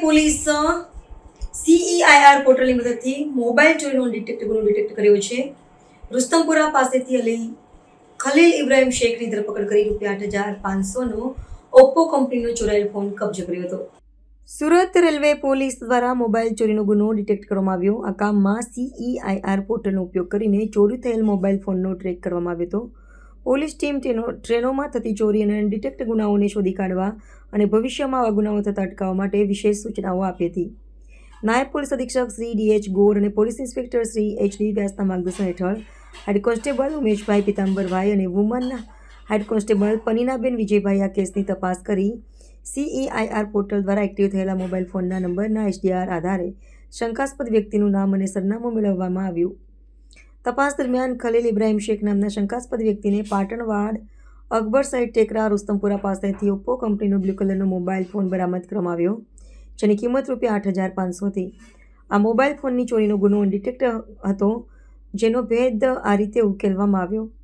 Police CEIR પોર્ટલની મદદથી mobile ચોરીનો detect ગુનો ડિટેક્ટ કર્યો છે. રુસ્તમપુરા પાસેથી અલી ખલીલ ઇબ્રાહિમ શેખની ધરપકડ કરી રૂપિયા આઠ હજાર પાંચસોનો ઓપ્પો કંપનીનો ચોરાયેલ ફોન કબજે કર્યો હતો. સુરત રેલવે પોલીસ દ્વારા મોબાઈલ ચોરીનો ગુનો ડિટેક્ટ કરવામાં આવ્યો. આ કામમાં સીઈઆઈઆર પોર્ટલનો ઉપયોગ કરીને ચોરી થયેલ મોબાઈલ ફોનનો ટ્રેક કરવામાં આવ્યો હતો. પોલીસ ટીમ ટ્રેનો ટ્રેનોમાં થતી ચોરી અને ડિટેક્ટ ગુનાઓને શોધી કાઢવા અને ભવિષ્યમાં આવા ગુનાઓ થતા અટકાવવા માટે વિશેષ સૂચનાઓ આપી હતી. નાયબ પોલીસ અધિક્ષક શ્રી ડીએચ ગોર અને police inspector Shri H D વ્યાસના માર્ગદર્શન હેઠળ હેડ કોન્સ્ટેબલ ઉમેશભાઈ પિતાંબરભાઈ અને woman head constable Paninaben Vijaybhai આ કેસની તપાસ કરી. સીઈઆઈઆર પોર્ટલ દ્વારા એક્ટિવ થયેલા મોબાઈલ ફોનના નંબરના એચડીઆર આધારે શંકાસ્પદ વ્યક્તિનું નામ અને સરનામું મેળવવામાં આવ્યું. તપાસ દરમિયાન ખલીલ ઇબ્રાહિમ શેખ નામના શંકાસ્પદ વ્યક્તિને પાટણવાડ અકબર સાઈડ ટેકરા રુસ્તમપુરા પાસેથી ઓપ્પો કંપનીનો બ્લુ કલરનો મોબાઈલ ફોન બરામદ કરવામાં આવ્યો, જેની કિંમત રૂપિયા આઠ હજાર પાંચસો હતી. આ મોબાઈલ ફોનની ચોરીનો ગુનો ડિટેક્ટ હતો, જેનો ભેદ આ રીતે ઉકેલવામાં આવ્યો.